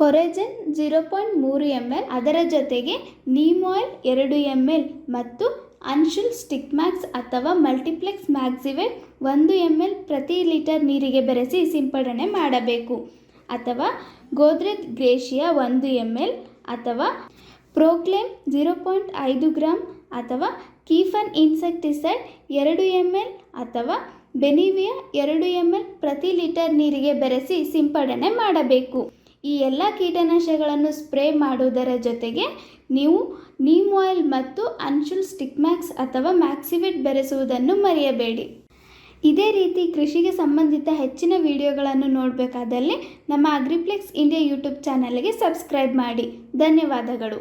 ಕೊರೆಜನ್ zero point ಮೂರು M L, ಅದರ ಜೊತೆಗೆ ನೀಮ್ ಆಯಿಲ್ ಎರಡು ಎಂ ಎಲ್ ಮತ್ತು ಅನ್ಶುಲ್ ಸ್ಟಿಕ್ ಮ್ಯಾಕ್ಸ್ ಅಥವಾ ಮಲ್ಟಿಪ್ಲೆಕ್ಸ್ ಮ್ಯಾಕ್ಸಿವೇಟ್ ಒಂದು ಎಂ ಎಲ್ ಪ್ರತಿ ಲೀಟರ್ ನೀರಿಗೆ ಬೆರೆಸಿ ಸಿಂಪಡಣೆ ಮಾಡಬೇಕು. ಅಥವಾ ಗೋದ್ರೆಜ್ ಗ್ರೇಷಿಯಾ ಒಂದು ಎಂ ಎಲ್ ಅಥವಾ ಪ್ರೋಕ್ಲೇಮ್ ಜೀರೋ ಪಾಯಿಂಟ್ ಐದು ಗ್ರಾಮ್ ಅಥವಾ ಕೀಫನ್ ಇನ್ಸೆಕ್ಟಿಸೈಡ್ ಎರಡು ಎಂ ಎಲ್ ಅಥವಾ ಬೆನಿವಿಯಾ ಎರಡು ಎಂ ಎಲ್ ಪ್ರತಿ ಲೀಟರ್ ನೀರಿಗೆ ಬೆರೆಸಿ ಸಿಂಪಡಣೆ ಮಾಡಬೇಕು. ಈ ಎಲ್ಲ ಕೀಟನಾಶಕಗಳನ್ನು ಸ್ಪ್ರೇ ಮಾಡುವುದರ ಜೊತೆಗೆ ನೀವು ನೀಮ್ ಆಯಿಲ್ ಮತ್ತು ಅನ್ಶುಲ್ ಸ್ಟಿಕ್ ಮ್ಯಾಕ್ಸ್ ಅಥವಾ ಮ್ಯಾಕ್ಸಿವಿಟ್ ಬೆರೆಸುವುದನ್ನು ಮರೆಯಬೇಡಿ. ಇದೇ ರೀತಿ ಕೃಷಿಗೆ ಸಂಬಂಧಿತ ಹೆಚ್ಚಿನ ವಿಡಿಯೋಗಳನ್ನು ನೋಡಬೇಕಾದಲ್ಲಿ ನಮ್ಮ ಅಗ್ರಿಪ್ಲೆಕ್ಸ್ ಇಂಡಿಯಾ ಯೂಟ್ಯೂಬ್ ಚಾನಲ್ಗೆ ಸಬ್ಸ್ಕ್ರೈಬ್ ಮಾಡಿ. ಧನ್ಯವಾದಗಳು.